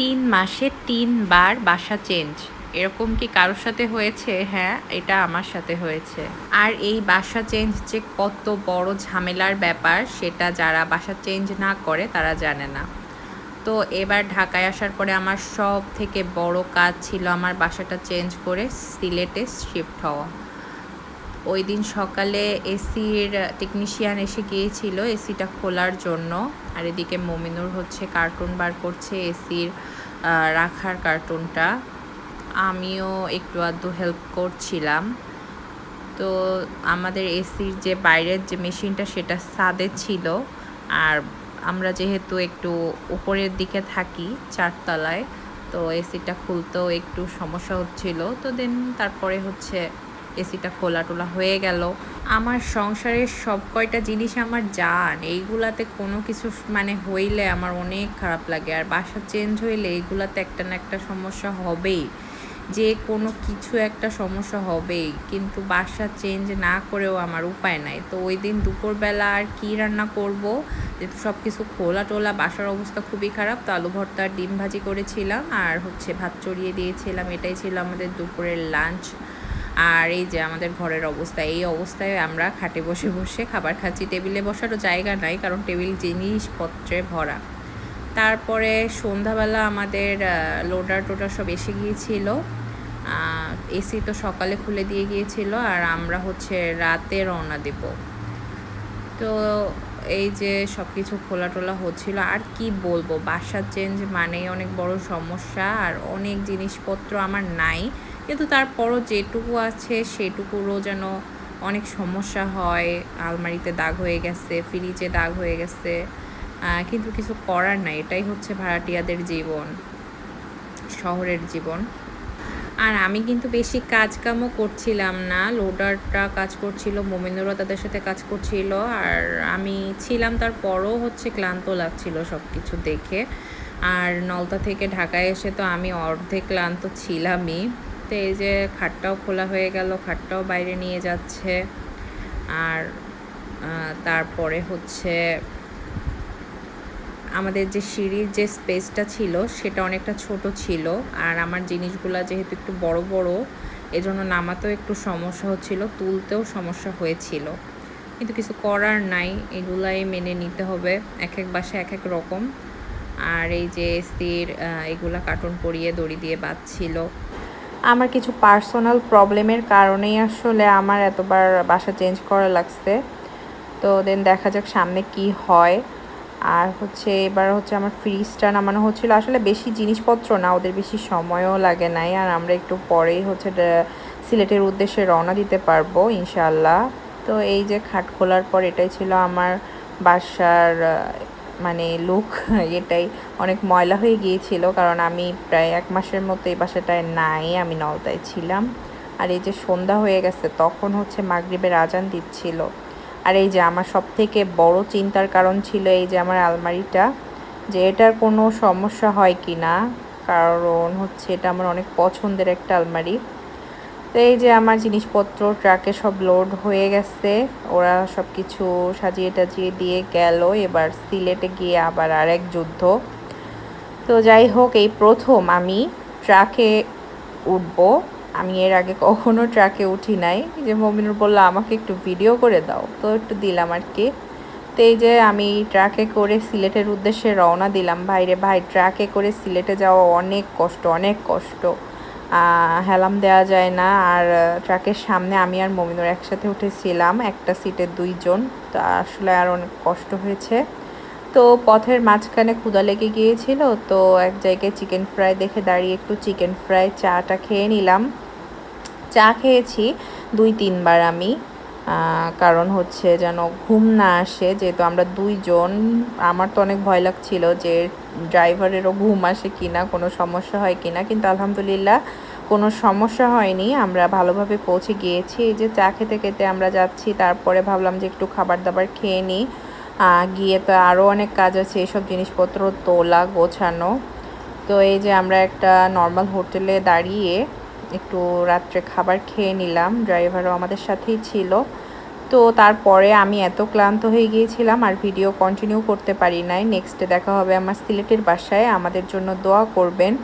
তিন মাসে তিনবার বাসা চেঞ্জ এরকম কি কারোর সাথে হয়েছে? হ্যাঁ এটা আমার সাথে হয়েছে। আর এই বাসা চেঞ্জ যে কত বড় ঝামেলার ব্যাপার, সেটা যারা বাসা চেঞ্জ না করে, তারা জানে না। তো এবার ঢাকায় আসার পরে আমার সব থেকে বড় কাজ ছিল আমার বাসাটা চেঞ্জ করে সিলেটে শিফট হওয়া। ওই দিন সকালে এসির টেকনিশিয়ান এসে গিয়েছিল এসিটা খোলার জন্য। আর এদিকে মমিনুর হচ্ছে কার্টুন বার করছে এসির রাখার কার্টুনটা আমিও একটু আধটু হেল্প করছিলাম। তো আমাদের এসির যে বাইরের যে মেশিনটা সেটা সাদে ছিল। আর আমরা যেহেতু একটু উপরের দিকে থাকি চারতলায়, তো এসিটা খুলতেও একটু সমস্যা হচ্ছিল। তো দেন তারপরে হচ্ছে এসিটা খোলা টোলা হয়ে গেল। আমার সংসারের সব কয়টা জিনিস আমার জান, এইগুলাতে কোনো কিছু মানে হইলে আমার অনেক খারাপ লাগে। আর বাসা চেঞ্জ হইলে এইগুলাতে একটা না একটা সমস্যা হবেই। যে কোনো কিছু একটা সমস্যা হবেই। কিন্তু বাসা চেঞ্জ না করেও আমার উপায় নাই। তো ওই দিন দুপুরবেলা আর কি রান্না করব? যেহেতু সব কিছু খোলা টোলা বাসার অবস্থা খুবই খারাপ, তো আলু ভর্তা ডিম ভাজি করেছিলাম। আর হচ্ছে ভাত চড়িয়ে দিয়েছিলাম। এটাই ছিল আমাদের দুপুরের লাঞ্চ আর এই যে আমাদের ঘরের অবস্থা, এই অবস্থায় আমরা খাটে বসে বসে খাবার খাচ্ছি। টেবিলে বসারও জায়গা নাই, কারণ টেবিল জিনিসপত্রে ভরা। তারপরে সন্ধ্যাবেলা আমাদের লোডার টোডার সব এসে গিয়েছিল। এসি তো সকালে খুলে দিয়ে গিয়েছিল, আর আমরা হচ্ছে রাতে রওনা দেব। তো এই যে সব কিছু খোলা টোলা হচ্ছিল, আর কি বলব? বাসা চেঞ্জ মানেই অনেক বড় সমস্যা, আর অনেক জিনিসপত্র আমার নাই। কিন্তু তারপরও যেটুকু আছে সেটুকুরও যেন অনেক সমস্যা হয়। আলমারিতে দাগ হয়ে গেছে ফ্রিজে দাগ হয়ে গেছে কিন্তু কিছু করার নাই। এটাই হচ্ছে ভাড়াটিয়াদের জীবন, শহরের জীবন। আর আমি কিন্তু বেশি কাজ কামও করছিলাম না। লোডারটা কাজ করছিল মোমিনুরা তাদের সাথে কাজ করছিল। আর আমি ছিলাম তারপরও হচ্ছে ক্লান্ত লাগছিল সব কিছু দেখে। আর নলতা থেকে ঢাকায় এসে তো আমি অর্ধেক ক্লান্ত ছিলামই। তো এই যে খাটটাও খোলা হয়ে গেল, খাটটাও বাইরে নিয়ে যাচ্ছে। আর তারপরে হচ্ছে আমাদের যে সিঁড়ির যে স্পেসটা ছিল সেটা অনেকটা ছোট ছিল আর আমার জিনিসগুলো যেহেতু একটু বড় বড়, এজন্য নামাতেও একটু সমস্যা হচ্ছিল, তুলতেও সমস্যা হয়েছিল। কিন্তু কিছু করার নাই, এগুলাই মেনে নিতে হবে এক এক বাসা এক এক রকম। আর এই যে স্থির এগুলা কার্টুন পরিয়ে দড়ি দিয়ে বাঁধছিল। আমার কিছু পার্সোনাল প্রবলেমের কারণেই আসলে আমার এতবার বাসা চেঞ্জ করা লাগছে। তো দেন দেখা যাক সামনে কি হয়। আর হচ্ছে এবার হচ্ছে আমার ফ্রিজটা নামানো হচ্ছিল। আসলে বেশি জিনিসপত্র না, ওদের বেশি সময়ও লাগে নাই। আর আমরা একটু পরেই হচ্ছে সিলেটের উদ্দেশ্যে রওনা দিতে পারব ইনশাল্লাহ তো এই যে খাট খোলার পর এটাই ছিল আমার বাসার মানে লুক এটাই অনেক ময়লা হয়ে গিয়েছিল। কারণ আমি প্রায় এক মাসের মতো এই বাসাটায় নাই, আমি নলতায় ছিলাম। আর এই যে সন্ধ্যা হয়ে গেছে, তখন হচ্ছে মাগরীবের আজান দিচ্ছিল। আর এই যে আমার সব থেকে বড় চিন্তার কারণ ছিল এই যে আমার আলমারিটা, যে এটার কোনো সমস্যা হয় কি না? কারণ হচ্ছে এটা আমার অনেক পছন্দের একটা আলমারি। তো এই যে আমার জিনিসপত্র, ট্রাকে সব লোড হয়ে গেছে, ওরা সব কিছু সাজিয়ে টাজিয়ে দিয়ে গেল, এবার সিলেটে গিয়ে আবার আরেক যুদ্ধ। তো যাই হোক, এই প্রথম আমি ট্রাকে উঠবো। আমি এর আগে কখনো ট্রাকে উঠি নাই। যে মমিনুর বলল, আমাকে একটু ভিডিও করে দাও। তো একটু দিলাম আর কি তো এই যে আমি ট্রাকে করে সিলেটের উদ্দেশ্যে রওনা দিলাম। ভাইরে ভাই, ট্রাকে করে সিলেটে যাওয়া অনেক কষ্ট অনেক কষ্ট। হেলাম দেওয়া যায় না। আর ট্রাকের সামনে আমি আর মমিনুর একসাথে উঠেছিলাম, একটা সিটে দুইজন। তো আসলে আর অনেক কষ্ট হয়েছে। তো পথের মাঝখানে ক্ষুদা লেগে গিয়েছিল। তো এক জায়গায় চিকেন ফ্রাই দেখে দাঁড়িয়ে একটু চিকেন ফ্রাই চাটা খেয়ে নিলাম। চা খেয়েছি দুই তিনবার আমি কারণ হচ্ছে যেন ঘুম না আসে, যেহেতু আমরা দুইজন, আমার তো অনেক ভয় লাগছিল যে ড্রাইভারেরও ঘুম আসে কি না কোনো সমস্যা হয় কি না কিন্তু আলহামদুলিল্লাহ কোনো সমস্যা হয়নি। আমরা ভালোভাবে পৌঁছে গিয়েছি, এই যে চা খেতে খেতে আমরা যাচ্ছি, তারপরে ভাবলাম যে একটু খাবার দাবার খেয়ে নিই। গিয়ে তো আরও অনেক কাজ আছে, এসব জিনিসপত্র, তোলা, গোছানো। তো এই যে আমরা একটা নর্মাল হোটেলে দাঁড়িয়ে একটু রাত্রে খাবার খেয়ে নিলাম। ড্রাইভারও আমাদের সাথেই ছিল। তো তারপরে আমি এত ক্লান্ত হয়ে গিয়েছিলাম আর ভিডিও কন্টিনিউ করতে পারি নাই। নেক্সটে দেখা হবে আমার সিলেটের বাসায়। আমাদের জন্য দোয়া করবেন।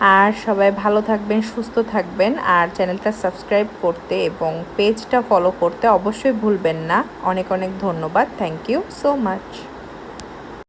আর সবাই ভালো থাকবেন, সুস্থ থাকবেন। আর চ্যানেলটা সাবস্ক্রাইব করতে এবং পেজটা ফলো করতে অবশ্যই ভুলবেন না। অনেক অনেক ধন্যবাদ। Thank you so much